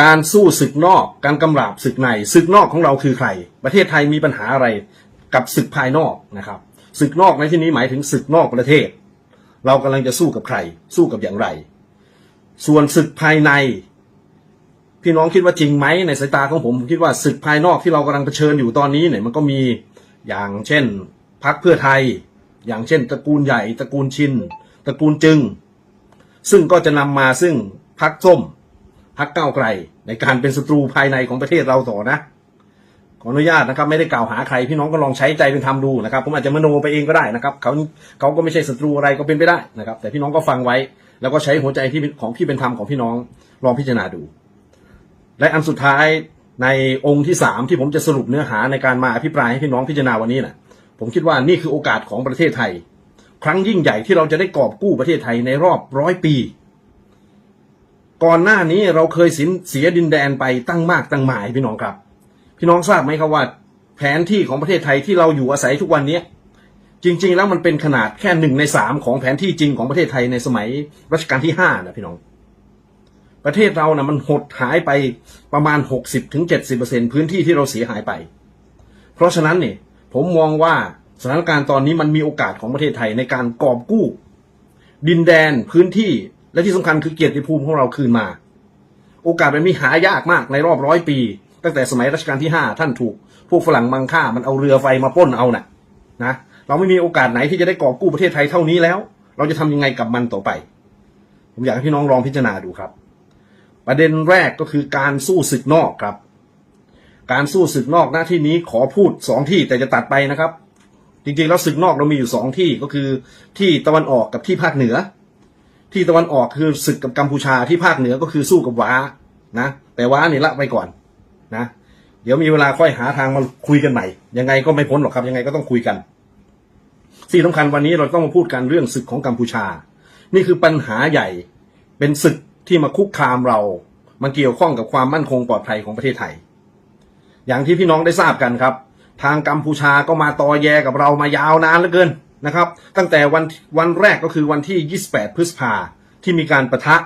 การสู้ศึกนอก การกำราบศึกในศึกนอกของเราคือใคร ประเทศไทยมีปัญหาอะไรกับศึกภายนอกนะครับศึกนอกในที่นี้หมายถึงศึกนอกประเทศ เรากำลังจะสู้กับใคร สู้กับอย่างไร ส่วนศึกภายใน พี่น้องคิดว่าจริงไหมในสายตาของผมผมคิดว่าศึกภายนอกที่เรากำลังเผชิญอยู่ตอนนี้เนี่ยมันก็มีอย่างเช่นพักเพื่อไทย อย่างเช่น ตระกูลใหญ่ ตระกูลชินตระกูลจึง ซึ่งก็จะนำมาซึ่งพักส้ม พักเก้าไกลในการเป็นศัตรูภายในของประเทศเราต่อนะ ขออนุญาตนะครับ ไม่ได้กล่าวหาใครพี่น้องก็ลองใช้ใจเป็นธรรมดูนะครับผมอาจจะมโนไปเองก็ได้นะครับเขาเขาก็ไม่ใช่ศัตรูอะไรก็เป็นไปได้นะครับ แต่พี่น้องก็ฟังไว้ แล้วก็ใช้หัวใจที่ของที่เป็นธรรมของพี่น้องลองพิจารณาดู และอันสุดท้ายในองค์ที่สามที่ผมจะสรุปเนื้อหาในการมาอภิปรายให้พี่น้องพิจารณาวันนี้นะผมคิดว่านี่คือโอกาสของประเทศไทย ครั้งยิ่งใหญ่ที่เราจะได้กอบกู้ประเทศไทยในรอบร้อยปี ก่อนหน้านี้เราเคยสินเสียดินแดนไปตั้งมากตั้งหมายพี่น้องครับ พี่น้องทราบไหมครับว่า แผนที่ของประเทศไทยที่เราอยู่อาศัยทุกวันนี้จริง ๆ แล้วมันเป็นขนาดแค่หนึ่งในสามของแผนที่จริงของประเทศไทยในสมัยรัชกาลที่ห้านะพี่น้อง ประเทศเรานะ่ะมันหดหายไปประมาณ60-70%พื้นที่ที่เราเสียหายไป เพราะฉะนั้นเนี่ยผมมองว่าสถานการณ์ตอนนี้มันมีโอกาสของประเทศไทยในการกอบกู้ ดินแดนพื้นที่ และที่สำคัญคือเกียรติภูมิของเราคืนมา โอกาสแบบนี้หายากมากในรอบร้อยปี ตั้งแต่สมัยรัชกาลที่ห้าท่านถูก พวกฝรั่งมังค่ามันเอาเรือไฟมาปล้นเอาน่ะนะเราไม่มีโอกาสไหนที่จะได้กอบกู้ประเทศไทยเท่านี้แล้ว เราจะทำยังไงกับมันต่อไป ผมอยากให้พี่น้องลองพิจารณาดูครับ ประเด็นแรกก็คือการสู้ศึกนอกครับ การสู้ศึกนอกหน้าที่นี้ขอพูดสองที่แต่จะตัดไปนะครับ จริงๆแล้วศึกนอกเรามีอยู่สองที่ก็คือที่ตะวันออกกับที่ภาคเหนือ ที่ตะวันออกคือศึกกับกัมพูชาที่ภาคเหนือก็คือสู้กับว้านะ แต่ว้านี่ละไปก่อนนะ เดี๋ยวมีเวลาค่อยหาทางมาคุยกันใหม่ยังไงก็ไม่พ้นหรอกครับ ยังไงก็ต้องคุยกันสิ่งสำคัญวันนี้เราต้องมาพูดกันเรื่องศึกของกัมพูชา นี่คือปัญหาใหญ่เป็นศึกที่มาคุกคามเรา มันเกี่ยวข้องกับความมั่นคงปลอดภัยของประเทศไทย อย่างที่พี่น้องได้ทราบกันครับ ทางกัมพูชาก็มาตอแยกับเรามายาวนานเหลือเกิน นะครับ ตั้งแต่วันวันแรกก็คือวันที่ 28 พฤษภาที่มีการประทะ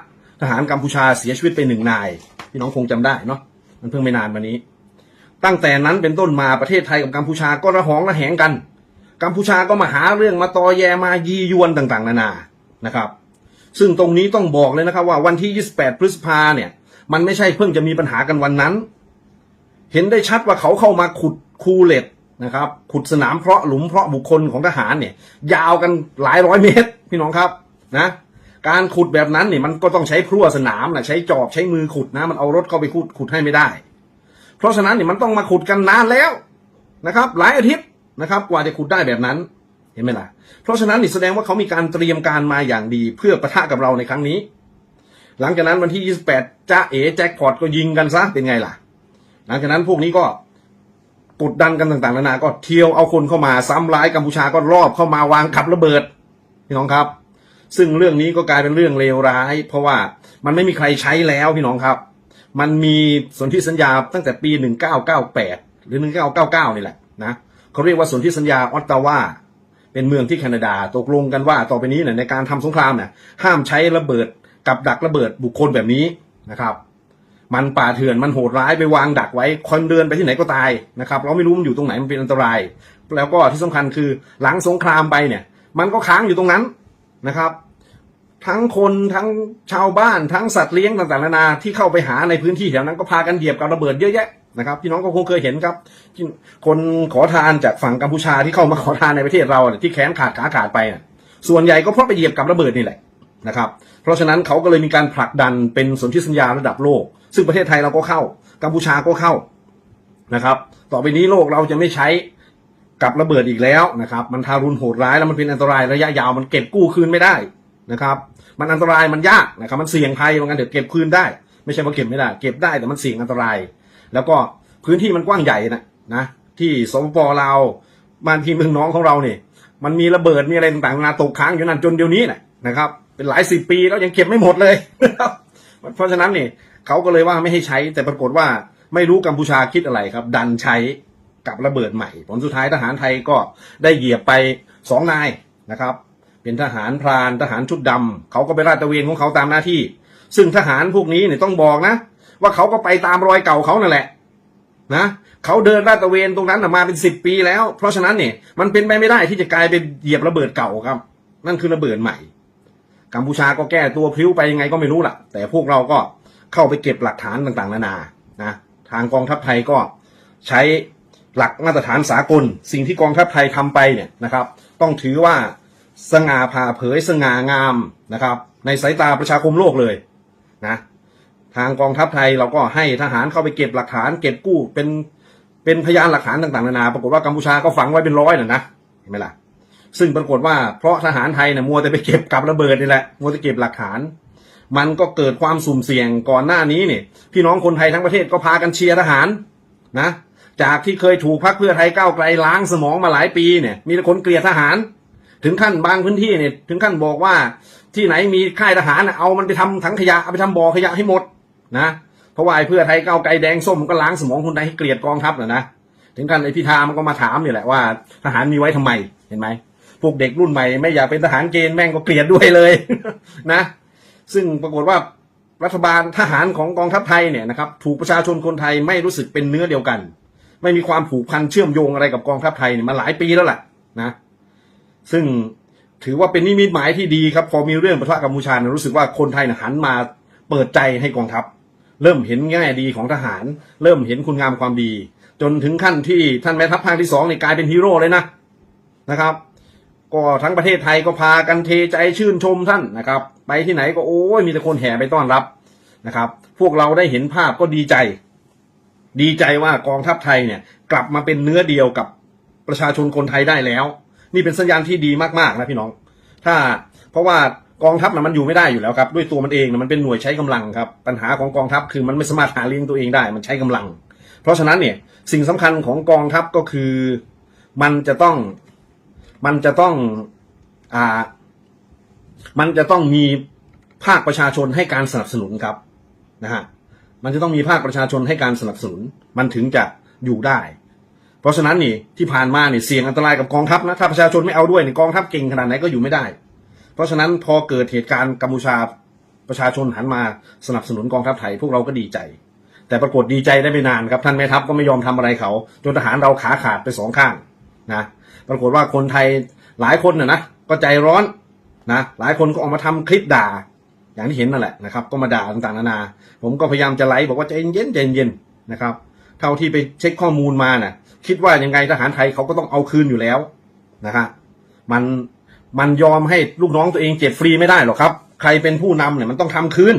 ทหารกัมพูชาเสียชีวิตไปหนึ่งนายพี่น้องคงจำได้เนาะมันเพิ่งไม่นานมานี้ ตั้งแต่นั้นเป็นต้นมาประเทศไทยกับกัมพูชาก็ระหองระแหงกัน กัมพูชาก็มาหาเรื่องมาตอแยมายียวนต่างๆ นานานะครับ ซึ่งตรงนี้ต้องบอกเลยนะครับว่าวันที่ 28 พฤษภาเนี่ยมันไม่ใช่เพิ่งจะมีปัญหากันวันนั้น เห็นได้ชัดว่าเขาเข้ามาขุดคูเล็ต นะครับ ขุดสนามเพาะหลุมเพาะบุคคลของทหารเนี่ย ยาวกันหลายร้อยเมตร พี่น้องครับนะการขุดแบบนั้นเนี่ยมันก็ต้องใช้พลั่วสนามนะใช้จอบใช้มือขุดนะ มันเอารถเข้าไปขุดขุดให้ไม่ได้ เพราะฉะนั้นเนี่ยมันต้องมาขุดกันนานแล้วนะครับ หลายอาทิตย์นะครับ กว่าจะขุดได้แบบนั้นเห็นไหมล่ะ เพราะฉะนั้นนี่แสดงว่าเขามีการเตรียมการมาอย่างดีเพื่อประทะกับเราในครั้งนี้ หลังจากนั้นวันที่ 28จ้าเอ๋แจ็คพอตก็ยิงกันซะเป็นไงล่ะ หลังจากนั้นพวกนี้ก็ กดดันกันต่างๆนานาก็เที่ยวเอาคนเข้ามาซ้ำร้ายกัมพูชาก็รอบเข้ามาวางขับระเบิดพี่น้องครับ ซึ่งเรื่องนี้ก็กลายเป็นเรื่องเลวร้าย เพราะว่ามันไม่มีใครใช้แล้วพี่น้องครับ มันมีสนธิสัญญาตั้งแต่ปี 1998 หรือ 1999 นี่แหละนะเขาเรียกว่าสนธิสัญญาออตตาวาเป็นเมืองที่แคนาดาตกลงกันว่าต่อไปนี้เนี่ยในการทำสงครามเนี่ยห้ามใช้ระเบิดกับดักระเบิดบุคคลแบบนี้นะครับ มันป่าเถื่อนมันโหดร้ายไปวางดักไว้คนเดินไปที่ไหนก็ตายนะครับเราไม่รู้มันอยู่ตรงไหนมันเป็นอันตราย แล้วก็ที่สำคัญคือหลังสงครามไปเนี่ย มันก็ค้างอยู่ตรงนั้นนะครับ ทั้งคนทั้งชาวบ้านทั้งสัตว์เลี้ยงต่างๆนานาที่เข้าไปหาในพื้นที่แถวนั้นก็พากันเหยียบกับระเบิดเยอะแยะนะครับพี่น้องก็คงเคยเห็นครับคนขอทานจากฝั่งกัมพูชาที่เข้ามาขอทานในประเทศเราที่แขนขาดขาขาดไปน่ะส่วนใหญ่ก็เพราะไปเหยียบกับระเบิดนี่แหละนะครับ เพราะฉะนั้นเขาก็เลยมีการผลักดันเป็นสนธิสัญญาระดับโลก ซึ่งประเทศไทยเราก็เข้า กัมพูชาก็เข้านะครับ ต่อไปนี้โลกเราจะไม่ใช้กับระเบิดอีกแล้วนะครับ มันทารุณโหดร้ายแล้วมันเป็นอันตรายระยะยาวมันเก็บกู้คืนไม่ได้นะครับ มันอันตรายมันยากนะครับ มันเสี่ยงภัยว่างั้นเดี๋ยวเก็บคืนได้ ไม่ใช่ว่าเก็บไม่ได้ เก็บได้แต่มันเสี่ยงอันตราย แล้วก็พื้นที่มันกว้างใหญ่นะนะที่สปปลาวบ้านพี่เมืองน้องของเราเนี่ยมันมีระเบิดมีอะไรต่างๆนาตกค้างอยู่นั่นจนเดี๋ยวนี้แหละนะครับ เป็นหลายสิบปีแล้วยังเก็บไม่หมดเลยนะครับเพราะฉะนั้นเนี่ยเขาก็เลยว่าไม่ให้ใช้ แต่ปรากฏว่าไม่รู้กัมพูชาคิดอะไรครับ ดันใช้กับระเบิดใหม่ ผลสุดท้ายทหารไทยก็ได้เหยียบไปสองนายนะครับ เป็นทหารพรานทหารชุดดำเขาก็ไปราดตระเวนของเขาตามหน้าที่ ซึ่งทหารพวกนี้เนี่ยต้องบอกนะ ว่าเขาก็ไปตามรอยเก่าเขานั่นแหละนะเขาเดินลาดตระเวนตรงนั้นมาเป็นสิบปีแล้ว เพราะฉะนั้นเนี่ยมันเป็นไปไม่ได้ที่จะกลายเป็นเหยียบระเบิดเก่าครับ นั่นคือระเบิดใหม่ กัมพูชาก็แก้ตัวพริ้วไปยังไงก็ไม่รู้ล่ะ แต่พวกเราก็ เข้าไปเก็บหลักฐานต่างๆ นานานะทางกองทัพไทยก็ใช้หลักมาตรฐานสากล สิ่งที่กองทัพไทยทำไปเนี่ยนะครับ ต้องถือว่าสง่าผ่าเผยสง่างามนะครับ ในสายตาประชาคมโลกเลยนะทางกองทัพไทยเราก็ให้ทหารเข้าไปเก็บหลักฐาน เก็บกู้เป็นเป็นพยานหลักฐานต่างๆนานาปรากฏว่ากัมพูชาก็ฝังไว้เป็นร้อยน่ะนะเห็นไหมล่ะซึ่งปรากฏว่าเพราะทหารไทยเนี่ยมัวแต่ไปเก็บกับระเบิดนี่แหละมัวแต่เก็บหลักฐาน มันก็เกิดความสุ่มเสี่ยงก่อนหน้านี้เนี่ยพี่น้องคนไทยทั้งประเทศก็พากันเชียร์ทหารนะจากที่เคยถูกพักเพื่อไทยก้าวไกลล้างสมองมาหลายปีเนี่ยมีแต่คนเกลียดทหาร ถึงขั้นบางพื้นที่เนี่ยถึงขั้นบอกว่าที่ไหนมีค่ายทหารนะเอามันไปทำถังขยะเอาไปทำบ่อขยะให้หมดนะเพราะว่าไอ้เพื่อไทยก้าวไกลแดงส้มก็ล้างสมองคนไทยให้เกลียดกองทัพนะนะถึงขั้นไอ้พิธามันก็มาถามนี่แหละว่าทหารมีไว้ทำไมเห็นไหมพวกเด็กรุ่นใหม่ไม่อยากเป็นทหารเกณฑ์แม่งก็เกลียดด้วยเลยนะ ซึ่งปรากฏว่ารัฐบาลทหารของกองทัพไทยเนี่ยนะครับถูกประชาชนคนไทยไม่รู้สึกเป็นเนื้อเดียวกัน ไม่มีความผูกพันเชื่อมโยงอะไรกับกองทัพไทยเนี่ยมาหลายปีแล้วแหละนะซึ่งถือว่าเป็นนิมิตหมายที่ดีครับ พอมีเรื่องประทะกัมพูชาเนี่ยรู้สึกว่าคนไทยเนี่ยหันมาเปิดใจให้กองทัพ เริ่มเห็นแง่ดีของทหาร เริ่มเห็นคุณงามความดี จนถึงขั้นที่ท่านแม่ทัพภาคที่สองเนี่ยกลายเป็นฮีโร่เลยนะนะครับ ก็ทั้งประเทศไทยก็พากันเทใจชื่นชมท่านนะครับ ไปที่ไหนก็โอ้ยมีแต่คนแห่ไปต้อนรับนะครับ พวกเราได้เห็นภาพก็ดีใจ ดีใจว่ากองทัพไทยเนี่ย กลับมาเป็นเนื้อเดียวกับประชาชนคนไทยได้แล้ว นี่เป็นสัญญาณที่ดีมากๆนะพี่น้อง ถ้าเพราะว่ากองทัพนะมันอยู่ไม่ได้อยู่แล้วครับด้วยตัวมันเองนะมันเป็นหน่วยใช้กำลังครับปัญหาของกองทัพคือมันไม่สามารถหาเลี้ยงตัวเองได้ มันใช้กำลัง เพราะฉะนั้นเนี่ยสิ่งสำคัญของกองทัพก็คือมันจะต้องมันจะต้องอ่า มันจะต้องมีภาคประชาชนให้การสนับสนุนครับนะฮะมันจะต้องมีภาคประชาชนให้การสนับสนุน มันถึงจะอยู่ได้ เพราะฉะนั้นนี่ที่ผ่านมาเนี่ยเสี่ยงอันตรายกับกองทัพนะถ้าประชาชนไม่เอาด้วยเนี่ยกองทัพเก่งขนาดไหนก็อยู่ไม่ได้ เพราะฉะนั้นพอเกิดเหตุการณ์กัมพูชาประชาชนหันมาสนับสนุนกองทัพไทยพวกเราก็ดีใจ แต่ปรากฏดีใจได้ไม่นานครับท่านแม่ทัพก็ไม่ยอมทำอะไรเขา จนทหารเราขาขาดไปสองข้างนะปรากฏว่าคนไทยหลายคนน่ะนะก็ใจร้อน นะหลายคนก็ออกมาทำคลิปด่า อย่างที่เห็นนั่นแหละนะครับ ก็มาด่าต่างๆนานา ผมก็พยายามจะไลฟ์บอกว่าใจเย็นใจเย็นนะครับ เท่าที่ไปเช็คข้อมูลมาน่ะคิดว่ายังไงทหารไทยเขาก็ต้องเอาคืนอยู่แล้วนะฮะมันมันยอมให้ลูกน้องตัวเองเจ็บฟรีไม่ได้หรอกครับ ใครเป็นผู้นำเนี่ยมันต้องทำคืน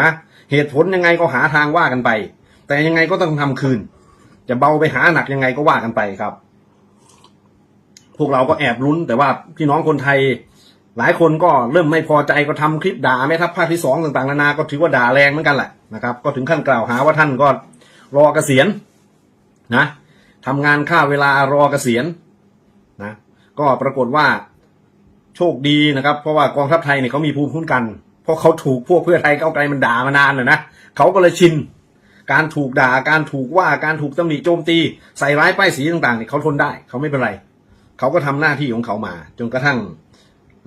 นะ เหตุผลยังไงก็หาทางว่ากันไป แต่ยังไงก็ต้องทำคืน จะเบาไปหาหนักยังไงก็ว่ากันไปครับ พวกเราก็แอบลุ้นแต่ว่าพี่น้องคนไทย หลายคนก็เริ่มไม่พอใจก็ทำคลิปด่าแม่ทัพภาคที่สองต่างๆนานาก็ถือว่าด่าแรงเหมือนกันแหละนะครับ ก็ถึงขั้นกล่าวหาว่าท่านก็รอเกษียณนะทำงานค่าเวลารอเกษียณนะก็ปรากฏว่าโชคดีนะครับ เพราะว่ากองทัพไทยเนี่ยเขามีภูมิคุ้มกัน เพราะเขาถูกพวกเพื่อไทยเก้าไกลมันด่ามานานเลยนะเขาก็เลยชินการถูกด่าการถูกว่าการถูกตำหนิโจมตีใส่ร้ายป้ายสีต่างๆเนี่ยเขาทนได้ เขาไม่เป็นไร เขาก็ทำหน้าที่ของเขามา จนกระทั่ง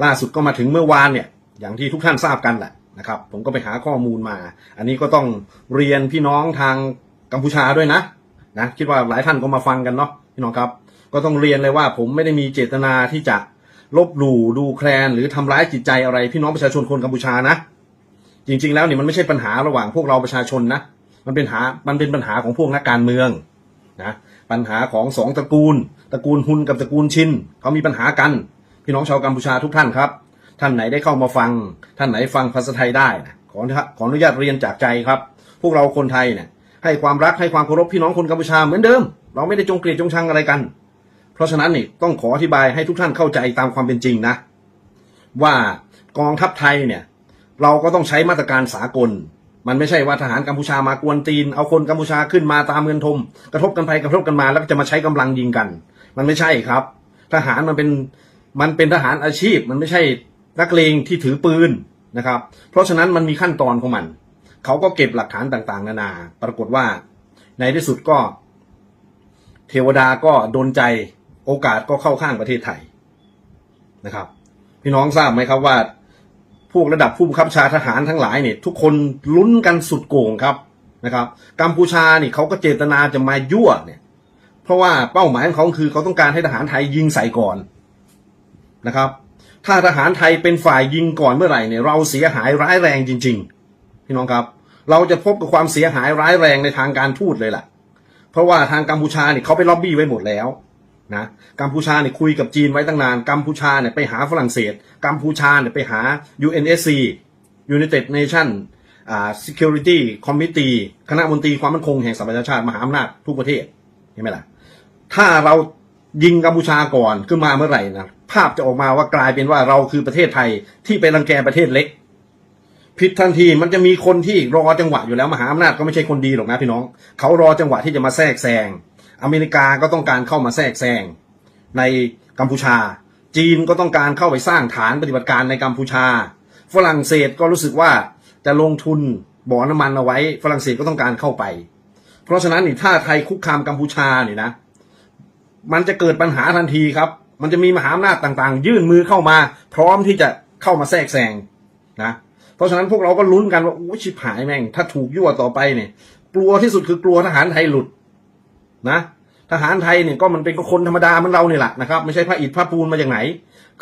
ล่าสุดก็มาถึงเมื่อวานเนี่ยอย่างที่ทุกท่านทราบกันแหละนะครับ ผมก็ไปหาข้อมูลมา อันนี้ก็ต้องเรียนพี่น้องทางกัมพูชาด้วยนะนะคิดว่าหลายท่านก็มาฟังกันเนาะพี่น้องครับ ก็ต้องเรียนเลยว่าผมไม่ได้มีเจตนาที่จะลบหลู่ดูแคลนหรือทำร้ายจิตใจอะไรพี่น้องประชาชนคนกัมพูชานะ จริง ๆ แล้วเนี่ยมันไม่ใช่ปัญหาระหว่างพวกเราประชาชนนะมันเป็นหามันเป็นปัญหาของพวกนักการเมืองนะปัญหาของสองตระกูล ตระกูลฮุนกับตระกูลชินเขามีปัญหากัน พี่น้องชาวกัมพูชาทุกท่านครับ ท่านไหนได้เข้ามาฟัง ท่านไหนฟังภาษาไทยได้นะขอขออนุญาตเรียนจากใจครับ พวกเราคนไทยเนี่ยให้ความรักให้ความเคารพพี่น้องคนกัมพูชาเหมือนเดิม เราไม่ได้จงเกลียดจงชังอะไรกัน เพราะฉะนั้นนี่ต้องขออธิบายให้ทุกท่านเข้าใจตามความเป็นจริงนะ ว่ากองทัพไทยเนี่ยเราก็ต้องใช้มาตรการสากล มันไม่ใช่ว่าทหารกัมพูชามากวนตีน เอาคนกัมพูชาขึ้นมาตามเงินทม กระทบกันไปกระทบกันมาแล้วจะมาใช้กำลังยิงกัน มันไม่ใช่ครับ ทหารมันเป็น มันเป็นทหารอาชีพมันไม่ใช่นักเลงที่ถือปืนนะครับ เพราะฉะนั้นมันมีขั้นตอนของมัน เขาก็เก็บหลักฐานต่างๆ นานา ปรากฏว่า ในที่สุดก็ เทวดาก็โดนใจโอกาสก็เข้าข้างประเทศไทยนะครับ พี่น้องทราบไหมครับว่า พวกระดับผู้บังคับชาทหารทั้งหลายเนี่ย ทุกคนลุ้นกันสุดโก่งครับนะครับ กัมพูชานี่เขาก็เจตนาจะมายั่วเนี่ย เพราะว่าเป้าหมายของเขาคือเขาต้องการให้ทหารไทยยิงใส่ก่อน นะครับ ถ้าทหารไทยเป็นฝ่ายยิงก่อนเมื่อไหร่เนี่ยเราเสียหายร้ายแรงจริง ๆ พี่น้องครับ เราจะพบกับความเสียหายร้ายแรงในทางการทูตเลยล่ะ เพราะว่าทางกัมพูชาเนี่ยเขาไปล็อบบี้ไว้หมดแล้วนะกัมพูชาเนี่ยคุยกับจีนไว้ตั้งนานกัมพูชาเนี่ยไปหาฝรั่งเศส กัมพูชาเนี่ยไปหา UNSC United Nation อ่า Security Committee คณะมนตรีความมั่นคงแห่งสหประชาชาติมหาอำนาจทุกประเทศเห็นไหมล่ะถ้าเรา ยิงกัมพูชาก่อนขึ้นมาเมื่อไหร่นะภาพจะออกมาว่ากลายเป็นว่าเราคือประเทศไทยที่ไปรังแกประเทศเล็ก ผิดทันทีมันจะมีคนที่รอจังหวะอยู่แล้วมหาอำนาจก็ไม่ใช่คนดีหรอกนะพี่น้อง เขารอจังหวะที่จะมาแทรกแซงอเมริกาก็ต้องการเข้ามาแทรกแซงในกัมพูชา จีนก็ต้องการเข้าไปสร้างฐานปฏิบัติการในกัมพูชา ฝรั่งเศสก็รู้สึกว่าจะลงทุนบ่อน้ำมันเอาไว้ ฝรั่งเศสก็ต้องการเข้าไป เพราะฉะนั้นนี่ถ้าไทยคุกคามกัมพูชานี่นะ มันจะเกิดปัญหาทันทีครับ มันจะมีมหาอำนาจต่างๆ ยื่นมือเข้ามา พร้อมที่จะเข้ามาแทรกแซงนะ เพราะฉะนั้นพวกเราก็ลุ้นกันว่าโอ้ชิบหายแม่ง ถ้าถูกยั่วต่อไปเนี่ย กลัวที่สุดคือกลัวทหารไทยหลุดนะ ทหารไทยเนี่ยก็มันเป็นก็คนธรรมดาเหมือนเราเนี่ยแหละนะครับ ไม่ใช่พระอิฐพระปูนมาจากไหน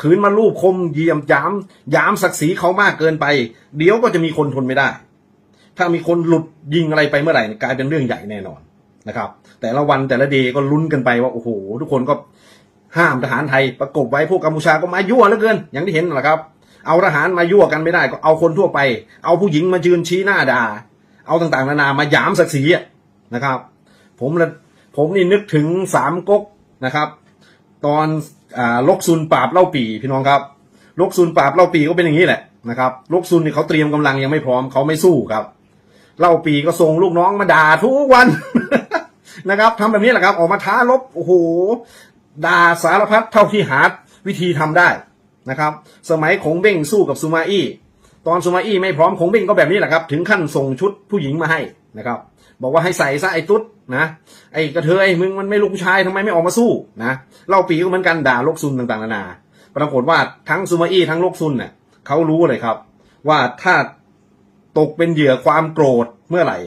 ขืนมาลูบคมเยียมย้ำย้ำศักดิ์ศรีเขามากเกินไป เดี๋ยวก็จะมีคนทนไม่ได้ ถ้ามีคนหลุดยิงอะไรไปเมื่อไหร่กลายเป็นเรื่องใหญ่แน่นอน นะครับ แต่ละวันแต่ละเดย์ก็ลุ้นกันไปว่าโอ้โห ทุกคนก็ห้ามทหารไทยประกบไว้พวกกัมพูชาก็มายั่วเหลือเกิน อย่างที่เห็นนั่นแหละครับ เอาทหารมายั่วกันไม่ได้ก็เอาคนทั่วไป เอาผู้หญิงมายืนชี้หน้าด่า เอาต่างๆ นานามาหยามศักดิ์ศรีนะครับ ผมละผมนี่นึกถึงสามก๊กนะครับ ตอนอ่าลกซุนปราบเล่าปีพี่น้องครับลกซุนปราบเล่าปีก็เป็นอย่างนี้แหละนะครับลกซุนนี่เขาเตรียมกำลังยังไม่พร้อมเขาไม่สู้ครับเล่าปีก็ส่งลูกน้องมาด่าทุกวัน นะครับทำแบบนี้แหละครับ ออกมาท้ารบโอ้โหด่าสารพัดเท่าที่หาวิธีทำได้นะครับ สมัยคงเบ้งสู้กับซูมาอี้ตอนซูมาอี้ไม่พร้อมคงเบ้งก็แบบนี้แหละครับ ถึงขั้นส่งชุดผู้หญิงมาให้นะครับ บอกว่าให้ใส่ซะไอ้ตุ๊ดนะไอ้กระเทยมึงมันไม่ลูกผู้ชายทำไมไม่ออกมาสู้นะเล่าปีก็เหมือนกันด่าลกซุนต่างๆนานาปรากฏว่าทั้งซูมาอี้ทั้งลกซุนเนี่ยเขารู้เลยครับ ว่าถ้าตกเป็นเหยื่อความโกรธเมื่อไหร่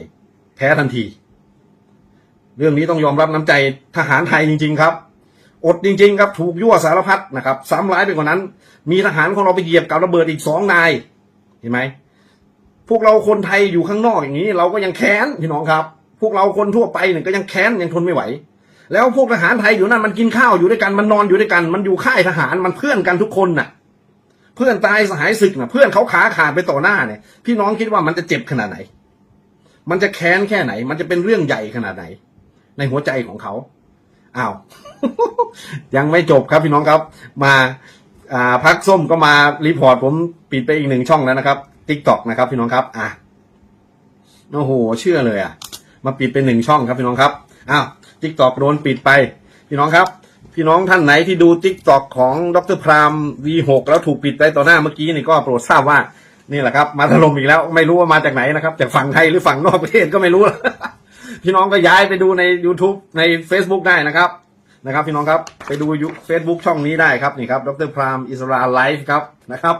แพ้ทันที เรื่องนี้ต้องยอมรับน้ำใจทหารไทยจริง ๆ ครับ อดจริง ๆ ครับถูกยั่วสารพัดนะครับซ้ำร้ายไปกว่านั้น มีทหารของเราไปเหยียบกับระเบิดอีกสองนายเห็นไหมพวกเราคนไทยอยู่ข้างนอกอย่างนี้ เราก็ยังแค้นพี่น้องครับ พวกเราคนทั่วไปเนี่ยก็ยังแค้นยังทนไม่ไหว แล้วพวกทหารไทยอยู่นั่นมันกินข้าวอยู่ด้วยกันมันนอนอยู่ด้วยกัน มันอยู่ค่ายทหารมันเพื่อนกันทุกคนน่ะ เพื่อนตายสหายศึกน่ะ เพื่อนเขาขาขาดไปต่อหน้าเนี่ย พี่น้องคิดว่ามันจะเจ็บขนาดไหน มันจะแค้นแค่ไหน มันจะเป็นเรื่องใหญ่ขนาดไหน ในหัวใจของเขาอ้าวยังไม่จบครับพี่น้องครับมาอ่าพักส้มก็มารีพอร์ตผมปิดไปอีกหนึ่งช่องแล้วนะครับทิกตอกนะครับ พี่น้องครับ อะโอ้โหเชื่อเลยอะ มาปิดเป็นหนึ่งช่องครับพี่น้องครับอ้าวทิกตอกโดนปิดไป พี่น้องครับ พี่น้องท่านไหนที่ดูทิกตอกของดรพราม V6 แล้วถูกปิดไปต่อหน้าเมื่อกี้นี่ก็โปรดทราบว่านี่แหละครับ มาถล่มอีกแล้ว ไม่รู้ว่ามาจากไหนนะครับจากฝั่งไทยหรือฝั่งนอกประเทศก็ไม่รู้ พี่น้องก็ย้ายไปดูใน YouTube ใน Facebook ได้นะครับนะครับ พี่น้องครับไปดูเฟซบุ๊กช่องนี้ได้ครับนี่ครับดรพรามอิสราไลฟ์ครับนะครับ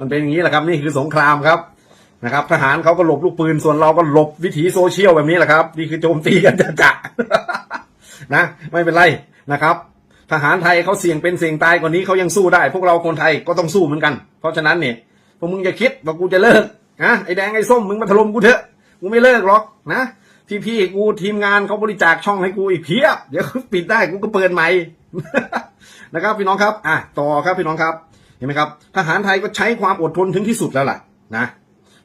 มันเป็นอย่างนี้แหละครับนี่คือสงครามครับนะครับ ทหารเขาก็หลบลูกปืนส่วนเราก็หลบวิถีโซเชียลแบบนี้แหละครับนี่คือโจมตีกันจะจะนะ ไม่เป็นไรนะครับทหารไทยเขาเสี่ยงเป็นเสี่ยงตายกว่านี้เขายังสู้ได้ พวกเราคนไทยก็ต้องสู้เหมือนกัน เพราะฉะนั้นเนี่ยพวกมึงอย่าคิดว่ากูจะเลิกนะไอ้แดงไอ้ส้มมึงมาถล่มกูเถอะกูไม่เลิกหรอกนะ พี่ๆกูทีมงานเขาบริจาคช่องให้กูอีกเพียบ เดี๋ยวปิดได้กูก็เปิดใหม่นะครับพี่น้องครับ อะต่อครับพี่น้องครับ เห็นไหมครับ ทหารไทยก็ใช้ความอดทนถึงที่สุดแล้วล่ะนะ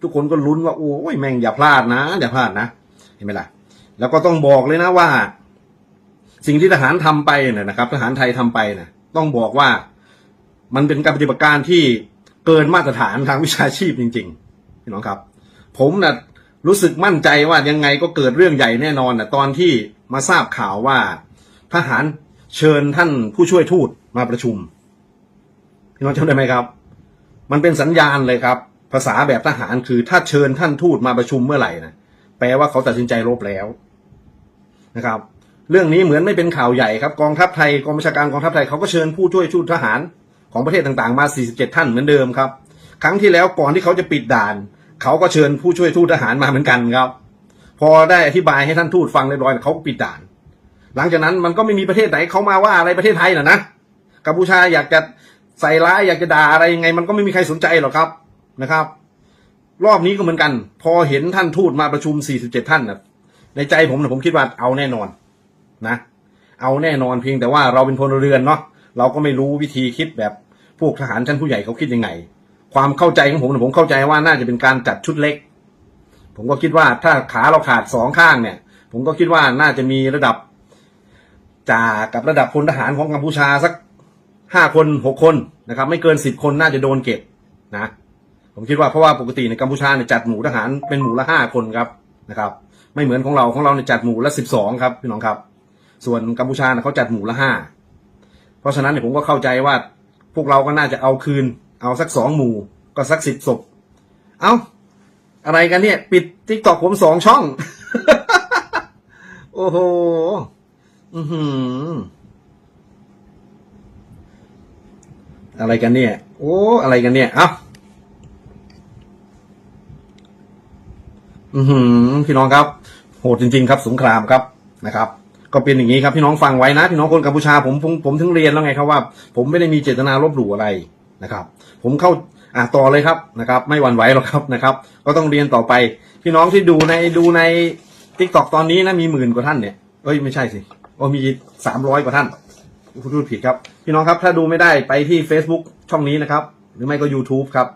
ทุกคนก็ลุ้นว่าโอ้ยแม่งอย่าพลาดนะอย่าพลาดนะ เห็นไหมล่ะ แล้วก็ต้องบอกเลยนะว่า สิ่งที่ทหารทำไปเนี่ยนะครับ ทหารไทยทำไปเนี่ยต้องบอกว่ามันเป็นการปฏิบัติการที่เกินมาตรฐานทางวิชาชีพจริง ๆ พี่น้องครับ ผมนะ่ะ รู้สึกมั่นใจว่ายังไงก็เกิดเรื่องใหญ่แน่นอนนะตอนที่มาทราบข่าวว่า ทหารเชิญท่านผู้ช่วยทูตมาประชุมพี่น้องจำได้ไหมครับ มันเป็นสัญญาณเลยครับ ภาษาแบบทหารคือถ้าเชิญท่านทูตมาประชุมเมื่อไหร่นะแปลว่าเขาตัดสินใจรบแล้วนะครับ เรื่องนี้เหมือนไม่เป็นข่าวใหญ่ครับกองทัพไทยกองบัญชาการกองทัพไทยเขาก็เชิญผู้ช่วยทูตทหารของประเทศต่างๆ มา 47 ท่านเหมือนเดิมครับ ครั้งที่แล้วก่อนที่เขาจะปิดด่าน เขาก็เชิญผู้ช่วยทูตทหารมาเหมือนกันครับ พอได้อธิบายให้ท่านทูตฟังเรียบร้อยเขาปิดด่าน หลังจากนั้นมันก็ไม่มีประเทศไหนเขามาว่าอะไรประเทศไทยน่ะนะกัมพูชาอยากจะใส่ร้ายอยากจะด่าอะไรยังไง มันก็ไม่มีใครสนใจหรอกครับนะครับ รอบนี้ก็เหมือนกัน พอเห็นท่านทูตมาประชุม 47 ท่านนะในใจผมนะผมคิดว่าเอาแน่นอนนะ เอาแน่นอนเพียงแต่ว่าเราเป็นพลเรือนเนาะเราก็ไม่รู้วิธีคิดแบบพวกทหารชั้นผู้ใหญ่เขาคิดยังไง ความเข้าใจของผมนะผมเข้าใจว่าน่าจะเป็นการจัดชุดเล็ก ผมก็คิดว่าถ้าขาเราขาดสองข้างเนี่ย ผมก็คิดว่าน่าจะมีระดับจ่ากับระดับพลทหารของกัมพูชาสักห้าคนหกคนนะครับ ไม่เกินสิบคนน่าจะโดนเก็บนะ ผมคิดว่าเพราะว่าปกติในกัมพูชาเนี่ยจัดหมู่ทหารเป็นหมู่ละห้าคนครับนะครับ ไม่เหมือนของเราของเราเนี่ยจัดหมู่ละสิบสองครับพี่น้องครับ ส่วนกัมพูชาเนี่ยเขาจัดหมู่ละห้าเพราะฉะนั้นเนี่ยผมก็เข้าใจว่าพวกเราก็น่าจะเอาคืน เอาสักสองหมู่ ก็สักสิบศพ เอาอะไรกันเนี่ย ปิดทิกตอกผมสองช่อง โอ้โห อือหือ อะไรกันเนี่ย โอ้ อะไรกันเนี่ย เอ้าอือหือ พี่น้องครับ โหดจริง ๆ ครับ สงครามครับนะครับก็เป็นอย่างนี้ครับพี่น้องฟังไว้นะพี่น้องคนกัมพูชาผมผมผมถึงเรียนแล้วไงครับว่า ผมไม่ได้มีเจตนาลบหลู่อะไรนะครับ ผมเข้าอะต่อเลยครับนะครับ ไม่หวั่นไหวหรอกครับนะครับ ก็ต้องเรียนต่อไป พี่น้องที่ดูในดูในทิกตอกตอนนี้นะมีหมื่นกว่าท่านเนี่ยเอ้ยไม่ใช่สิโอ้มีสามร้อยกว่าท่านพูดผิดครับ พี่น้องครับถ้าดูไม่ได้ไปที่ Facebook ช่องนี้นะครับ หรือไม่ก็ YouTube ครับ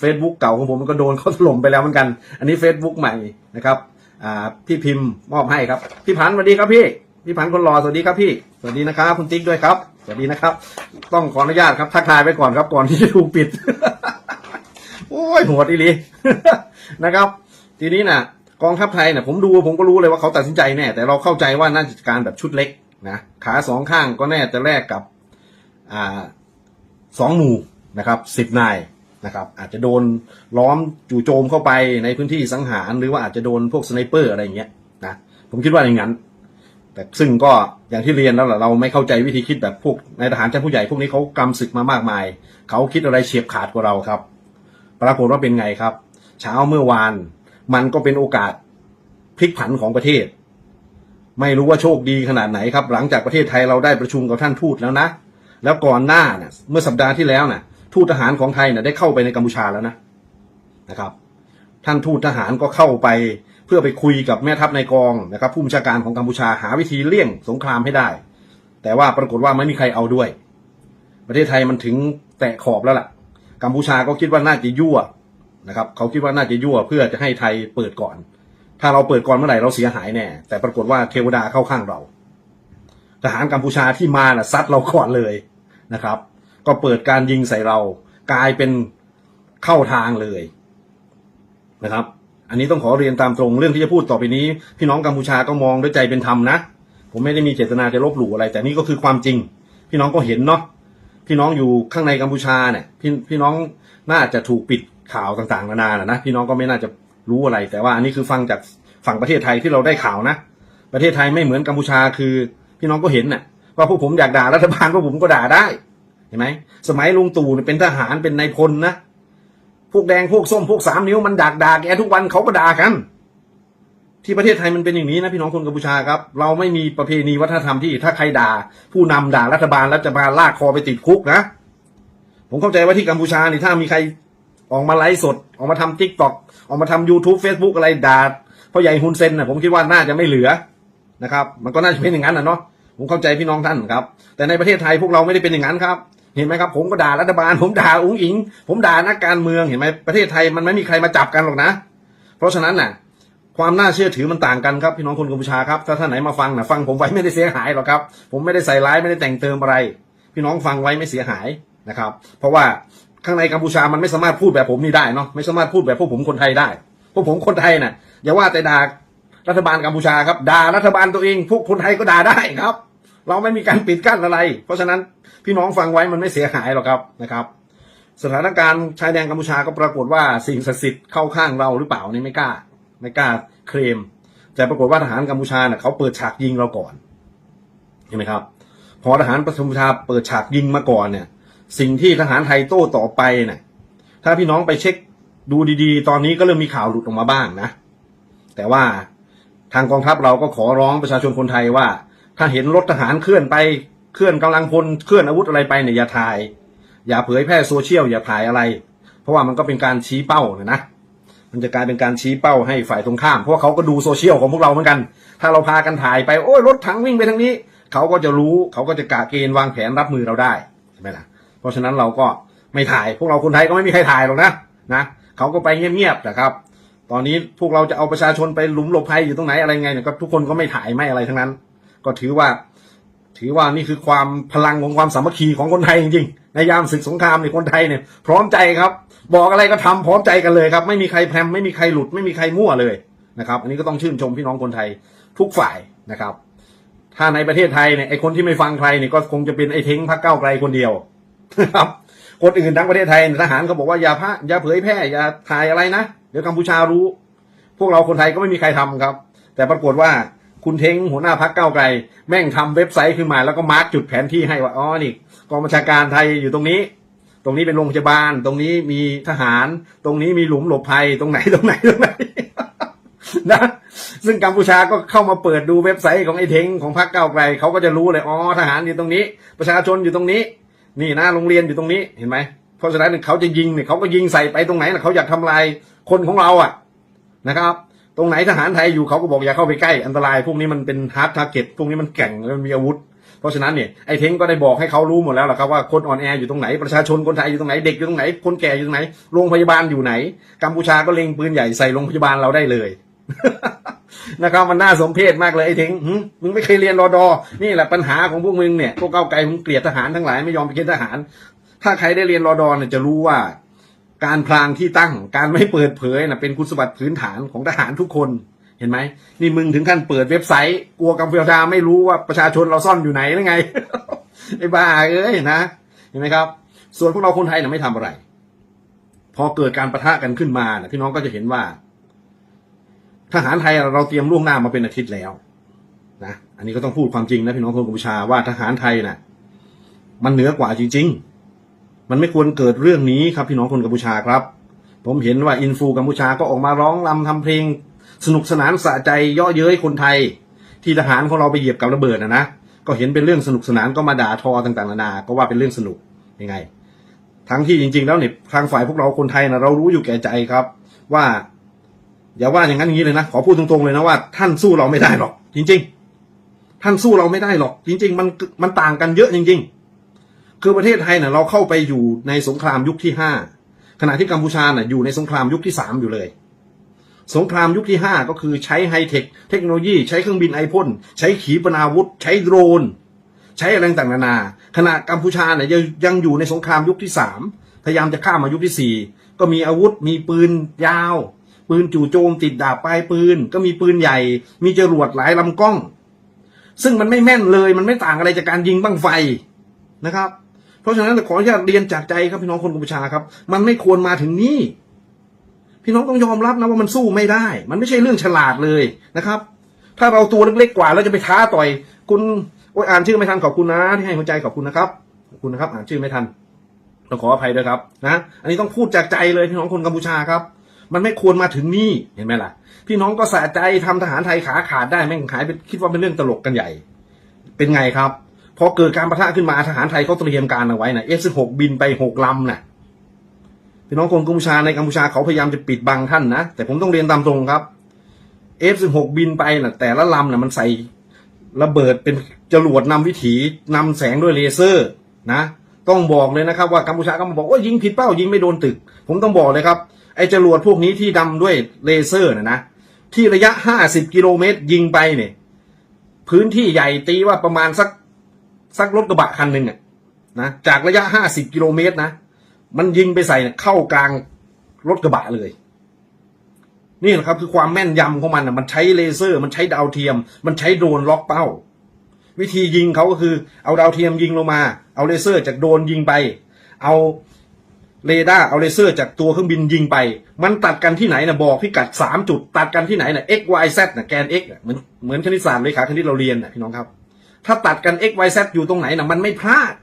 Facebook เก่าของผมมันก็โดนเขาถล่มไปแล้วเหมือนกัน อันนี้ Facebook ใหม่นะครับ อ่าพี่พิมพ์มอบให้ครับ พี่พันธ์สวัสดีครับพี่ พี่พันธ์คนรอสวัสดีครับพี่ สวัสดีนะครับคุณติ๊กด้วยครับสวัสดีนะครับ ต้องขออนุญาตครับทักทายไปก่อนครับก่อนที่จะถูกปิด โอ้ยโหดอีหลีนะครับ ทีนี้นะกองทัพไทยเนะผมดูผมก็รู้เลยว่าเขาตัดสินใจแน่แต่เราเข้าใจว่าน่าจะการแบบชุดเล็กนะขาสองข้างก็แน่จะแลกกับอ่าสองหมู่นะครับสิบนายนะครับอาจจะโดนล้อมจู่โจมเข้าไปในพื้นที่สังหาร หรือว่าอาจจะโดนพวกสไนเปอร์อะไรอย่างเงี้ยนะผมคิดว่าอย่างนั้น แต่ซึ่งก็อย่างที่เรียนแล้วแหละเราไม่เข้าใจวิธีคิดแบบพวกนายทหารชั้นผู้ใหญ่พวกนี้เขากำศึกมามากมาย เขาคิดอะไรเฉียบขาดกว่าเราครับ ปรากฏว่าเป็นไงครับ เช้าเมื่อวานมันก็เป็นโอกาสพลิกผันของประเทศ ไม่รู้ว่าโชคดีขนาดไหนครับ หลังจากประเทศไทยเราได้ประชุมกับท่านทูตแล้วนะ แล้วก่อนหน้าเนี่ยเมื่อสัปดาห์ที่แล้วน่ะ ทูตทหารของไทยเนี่ยได้เข้าไปในกัมพูชาแล้วนะนะครับ ท่านทูตทหารก็เข้าไป เพื่อไปคุยกับแม่ทัพในกองนะครับผู้บัญชาการของกัมพูชาหาวิธีเลี่ยงสงครามให้ได้ แต่ว่าปรากฏว่าไม่มีใครเอาด้วย ประเทศไทยมันถึงแตะขอบแล้วล่ะ กัมพูชาก็คิดว่าน่าจะยั่วนะครับเขาคิดว่าน่าจะยั่วเพื่อจะให้ไทยเปิดก่อน ถ้าเราเปิดก่อนเมื่อไหร่เราเสียหายแน่แต่ปรากฏว่าเทวดาเข้าข้างเรา ทหารกัมพูชาที่มาน่ะซัดเราก่อนเลยนะครับ ก็เปิดการยิงใส่เรา กลายเป็นเข้าทางเลยนะครับ อันนี้ต้องขอเรียนตามตรงเรื่องที่จะพูดต่อไปนี้ พี่น้องกัมพูชาก็มองด้วยใจเป็นธรรมนะ ผมไม่ได้มีเจตนาจะลบหลู่อะไร แต่นี่ก็คือความจริง พี่น้องก็เห็นเนาะพี่น้องอยู่ข้างในกัมพูชาเนี่ยพี่พี่น้องน่าจะถูกปิดข่าวต่างๆนานานะนะพี่น้องก็ไม่น่าจะรู้อะไร แต่ว่าอันนี้คือฟังจากฝั่งประเทศไทยที่เราได้ข่าวนะ ประเทศไทยไม่เหมือนกัมพูชาคือ พี่น้องก็เห็นน่ะว่าพวกผมอยากด่ารัฐบาลพวกผมก็ด่าได้เห็นไหมสมัยลุงตู่เป็นทหารเป็นนายพลนะ พวกแดงพวกส้มพวกสามนิ้วมันด่าด่าแกทุกวันเขาก็ด่ากัน ที่ประเทศไทยมันเป็นอย่างนี้นะพี่น้องคนกัมพูชาครับ เราไม่มีประเพณีวัฒนธรรมที่ถ้าใครด่า ผู้นำด่ารัฐบาลแล้วจะมาลากคอไปติดคุกนะผมเข้าใจว่าที่กัมพูชานี่ถ้ามีใครออกมาไลฟ์สด ออกมาทำทิกตอกออกมาทำ YouTube Facebook อะไรด่าพ่อใหญ่ฮุนเซนนะผมคิดว่าน่าจะไม่เหลือนะครับ มันก็น่าจะเป็นอย่างนั้นนะเนาะผมเข้าใจพี่น้องท่านครับ แต่ในประเทศไทยพวกเราไม่ได้เป็นอย่างนั้นครับ เห็นไหมครับผมก็ด่ารัฐบาล ผมด่าอุ้งอิง ผมด่านักการเมืองเห็นไหมประเทศไทยมันไม่มีใครมาจับกันหรอกนะ เพราะฉะนั้นน่ะ ความน่าเชื่อถือมันต่างกันครับพี่น้องคนกัมพูชาครับถ้าท่านไหนมาฟังนะฟังผมไว้ไม่ได้เสียหายหรอกครับ ผมไม่ได้ใส่ร้ายไม่ได้แต่งเติมอะไร พี่น้องฟังไว้ไม่เสียหายนะครับ เพราะว่าข้างในกัมพูชามันไม่สามารถพูดแบบผมนี่ได้เนาะไม่สามารถพูดแบบพวกผมคนไทยได้พวกผมคนไทยน่ะอย่าว่าแต่ด่ารัฐบาลกัมพูชาครับด่ารัฐบาลตัวเอง พวกคนไทยก็ด่าได้ครับ เราไม่มีการปิดกั้นอะไร เพราะฉะนั้นพี่น้องฟังไว้มันไม่เสียหายหรอกครับนะครับ สถานการณ์ชายแดนกัมพูชาก็ปรากฏว่าสิ่งศักดิ์สิทธิ์เข้าข้างเราหรือเปล่านี่ไม่กล้า ไม่กล้าเคลมแต่ปรากฏว่าทหารกัมพูชาเน่ะเขาเปิดฉากยิงเราก่อนเห็นไหมครับ พอทหารกัมพูชาเปิดฉากยิงมาก่อนเนี่ย สิ่งที่ทหารไทยโต้ต่อไปเนี่ยถ้าพี่น้องไปเช็คดูดีๆ ตอนนี้ก็เริ่มมีข่าวหลุดออกมาบ้างนะ แต่ว่าทางกองทัพเราก็ขอร้องประชาชนคนไทยว่า ถ้าเห็นรถทหารเคลื่อนไปเคลื่อนกำลังพลเคลื่อนอาวุธอะไรไปเนี่ยอย่าถ่าย อย่าเผยแพร่โซเชียลอย่าถ่ายอะไร เพราะว่ามันก็เป็นการชี้เป้านะนะมันจะกลายเป็นการชี้เป้าให้ฝ่ายตรงข้าม เพราะว่าเขาก็ดูโซเชียลของพวกเราเหมือนกัน ถ้าเราพากันถ่ายไปโอ้ยรถถังวิ่งไปทางนี้ เขาก็จะรู้เขาก็จะกะเกณฑ์วางแผนรับมือเราได้ใช่ไหมล่ะเพราะฉะนั้นเราก็ไม่ถ่ายพวกเราคนไทยก็ไม่มีใครถ่ายหรอกนะนะเขาก็ไปเงียบๆนะครับ ตอนนี้พวกเราจะเอาประชาชนไปหลุมหลบภัยอยู่ตรงไหนอะไรไงเนี่ยก็ทุกคนก็ไม่ถ่ายไม่อะไรทั้งนั้น ก็ถือว่า ถือว่านี่คือความพลังของความสามัคคีของคนไทยจริงๆในยามศึกสงครามเนี่ยคนไทยเนี่ย พร้อมใจครับ บอกอะไรก็ทำพร้อมใจกันเลยครับ ไม่มีใครแพรมไม่มีใครหลุดไม่มีใครมั่วเลยนะครับ อันนี้ก็ต้องชื่นชมพี่น้องคนไทยทุกฝ่ายนะครับ ถ้าในประเทศไทยเนี่ยไอคนที่ไม่ฟังใครเนี่ยก็คงจะเป็นไอเท้งพักเก้าไกลคนเดียวนะครับคนอื่นทั้งประเทศไทยทหารเขาบอกว่าอย่าพระอย่าเผยแพร่อย่าถ่ายอะไรนะเดี๋ยวกัมพูชารู้ พวกเราคนไทยก็ไม่มีใครทำครับ แต่ปรากฏว่า คุณเท้งหัวหน้าพักเก้าไกล แม่งทำเว็บไซต์ขึ้นมาแล้วก็มาร์กจุดแผนที่ให้ว่าอ๋อนี่กองบัญชาการไทยอยู่ตรงนี้ ตรงนี้เป็นโรงพยาบาล ตรงนี้มีทหาร ตรงนี้มีหลุมหลบภัยตรงไหนตรงไหนตรงไหนนะซึ่งกัมพูชาก็เข้ามาเปิดดูเว็บไซต์ของไอ้เทงของพรรคก้าวไกลเขาก็จะรู้เลยอ๋อทหารอยู่ตรงนี้ ประชาชนอยู่ตรงนี้ นี่นะโรงเรียนอยู่ตรงนี้เห็นไหมเพราะฉะนั้นเขาจะยิงเนี่ยเขาก็ยิงใส่ไปตรงไหนนะเขาอยากทำลายคนของเราอะนะครับ ตรงไหนทหารไทยอยู่เขาก็บอกอย่าเข้าไปใกล้อันตราย พวกนี้มันเป็นฮาร์ดทาร์เก็ตพวกนี้มันแก่งแล้วมันมีอาวุธ เพราะฉะนั้นเนี่ยไอ้เท้งก็ได้บอกให้เขารู้หมดแล้วล่ะครับว่าคนอ่อนแออยู่ตรงไหนประชาชนคนไทยอยู่ตรงไหนเด็กอยู่ตรงไหน คนแก่อยู่ตรงไหนโรงพยาบาลอยู่ไหน กัมพูชาก็เล็งปืนใหญ่ใส่โรงพยาบาลเราได้เลยนะครับมันน่าสมเพชมากเลยไอ้เท้งมึงไม่เคยเรียนรอดอนี่แหละปัญหาของพวกมึงเนี่ยพวกเก้าไกลมึงเกลียดทหารทั้งหลายไม่ยอมไปเกณฑ์ทหาร ถ้าใครได้เรียนรอดอเนี่ยจะรู้ว่า การพลางที่ตั้ง การไม่เปิดเผยนะเป็นคุณสมบัติพื้นฐานของทหารทุกคนเห็นไหมนี่มึงถึงขั้นเปิดเว็บไซต์กลัวกัมพูชาไม่รู้ว่าประชาชนเราซ่อนอยู่ไหนหรือไงไอ้บ้าเอ้ยนะเห็นไหมครับ ส่วนพวกเราคนไทยเนี่ยไม่ทำอะไร พอเกิดการประทะกันขึ้นมานะพี่น้องก็จะเห็นว่า ทหารไทยเราเตรียมล่วงหน้ามาเป็นอาทิตย์แล้วนะอันนี้ก็ต้องพูดความจริงนะพี่น้องคนกัมพูชาว่าทหารไทยน่ะ มันเหนือกว่าจริง ๆ มันไม่ควรเกิดเรื่องนี้ครับพี่น้องคนกัมพูชาครับ ผมเห็นว่าอินฟูกัมพูชาก็ออกมาร้องรำทำเพลง สนุกสนานสะใจย่อเย้ยคนไทย ที่ทหารของเราไปเหยียบกับระเบิดนะนะก็เห็นเป็นเรื่องสนุกสนานก็มาด่าทอต่างๆนานาก็ว่าเป็นเรื่องสนุกยังไง ทั้งที่จริง ๆ แล้วเนี่ยทางฝ่ายพวกเราคนไทยนะเรารู้อยู่แก่ใจครับ ว่า อย่าว่าอย่างนั้นอย่างนี้เลยนะขอพูดตรงๆเลยนะว่า ท่านสู้เราไม่ได้หรอก จริง ๆ ท่านสู้เราไม่ได้หรอก จริง ๆ มันมันต่างกันเยอะจริง ๆ คือประเทศไทยเนี่ยเราเข้าไปอยู่ในสงครามยุคที่ห้าขณะที่กัมพูชาเนี่ยอยู่ในสงครามยุคที่สามอยู่เลย สงครามยุคที่ห้าก็คือใช้ไฮเทคเทคโนโลยี ใช้เครื่องบินไอพ่นใช้ขีปนาวุธ ใช้โดรน ใช้อะไรต่างๆนานา ขณะกัมพูชาเนี่ยยังอยู่ในสงครามยุคที่สามพยายามจะข้ามมายุคที่สี่ก็มีอาวุธมีปืนยาว ปืนจู่โจมติดดาบปลายปืน ก็มีปืนใหญ่ มีจรวดหลายลำกล้อง ซึ่งมันไม่แม่นเลยมันไม่ต่างอะไรจากการยิงบังไฟนะครับ เพราะฉะนั้นขออนุญาตเรียนจากใจครับพี่น้องคนกัมพูชาครับ มันไม่ควรมาถึงนี่พี่น้องต้องยอมรับนะว่ามันสู้ไม่ได้ มันไม่ใช่เรื่องฉลาดเลยนะครับ ถ้าเราตัวเล็กๆกว่าแล้วจะไปท้าต่อย คุณโอ้ยอ่านชื่อไม่ทันขอบคุณนะที่ให้หัวใจขอบคุณนะครับขอบคุณนะครับ อ่านชื่อไม่ทันต้องขออภัยด้วยครับนะอันนี้ต้องพูดจากใจเลยพี่น้องคนกัมพูชาครับ มันไม่ควรมาถึงนี่เห็นไหมล่ะ พี่น้องก็สะใจทำทหารไทยขาขาดได้แม่งขายเป็นคิดว่าเป็นเรื่องตลกกันใหญ่ เป็นไงครับ พอเกิดการประทะขึ้นมาทหารไทยเขาเตรียมการเอาไว้นะ F16 บินไปหกลำน่ะพี่น้องคนกัมพูชาในกัมพูชาเขาพยายามจะปิดบังท่านนะ แต่ผมต้องเรียนตามตรงครับ F16 บินไปนะแต่ละลำนะมันใส่ระเบิดเป็นจรวดนำวิถีนำแสงด้วยเลเซอร์นะ ต้องบอกเลยนะครับ ว่ากัมพูชาก็มาบอกว่ายิงผิดเป้ายิงไม่โดนตึก ผมต้องบอกเลยครับ ไอ้จรวดพวกนี้ที่ดำด้วยเลเซอร์นะนะที่ระยะ 50 กิโลเมตรยิงไปเนี่ยพื้นที่ใหญ่ตีว่าประมาณสัก สักรถกระบะคันหนึ่งอะนะจากระยะ50กิโลเมตรนะมันยิงไปใส่เข้ากลางรถกระบะเลย นี่แหละครับคือความแม่นยำของมันนะมันใช้เลเซอร์ มันใช้ดาวเทียม มันใช้โดรนล็อกเป้า วิธียิงเขาก็คือเอาดาวเทียมยิงลงมา เอาเลเซอร์จากโดรนยิงไป เอาเรดาร์เอาเลเซอร์จากตัวเครื่องบินยิงไป มันตัดกันที่ไหนนะบอกพิกัดสามจุด ตัดกันที่ไหนนะ x y z นะแกน x เหมือนเหมือนคณิตศาสตร์เลยขาคณิตเราเรียนนะพี่น้องครับ ถ้าตัดกัน x y z อยู่ตรงไหนนะมันไม่พลาด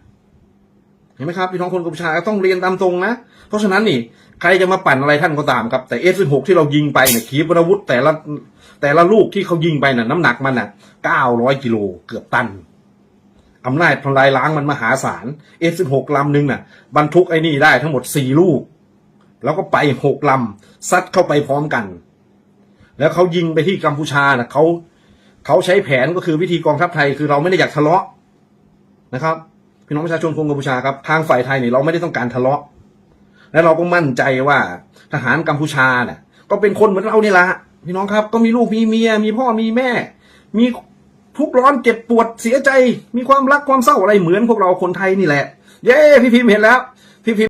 เห็นไหมครับ พี่น้องคนกัมพูชาต้องเรียนตามตรงนะ เพราะฉะนั้นนี่ ใครจะมาปั่นอะไรท่านก็ตามครับ แต่ F16 ที่เรายิงไปเนี่ยขีปนาวุธแต่ละแต่ละลูกที่เขายิงไปน่ะน้ำหนักมันน่ะเก้าร้อยกิโลเกือบตันอำนาจทำลายล้างมันมหาศาล F16 ลำหนึ่งน่ะ บรรทุกไอ้นี่ได้ทั้งหมดสี่ลูก แล้วก็ไปหกลำซัดเข้าไปพร้อมกัน แล้วเขายิงไปที่กัมพูชาน่ะเขา เขาใช้แผนก็คือวิธีกองทัพไทยคือเราไม่ได้อยากทะเลาะนะครับพี่น้องประชาชนคนกัมพูชาครับทางฝ่ายไทยเนี่ยเราไม่ได้ต้องการทะเลาะ และเราก็มั่นใจว่าทหารกัมพูชาเนี่ยก็เป็นคนเหมือนเรานี่แหละพี่น้องครับก็มีลูกมีเมีย มีพ่อมีแม่ มีทุกข์ร้อนเจ็บปวดเสียใจ มีความรักความเศร้าอะไรเหมือนพวกเราคนไทยนี่แหละ เย้พี่พิมพ์เห็นแล้วพี่พิม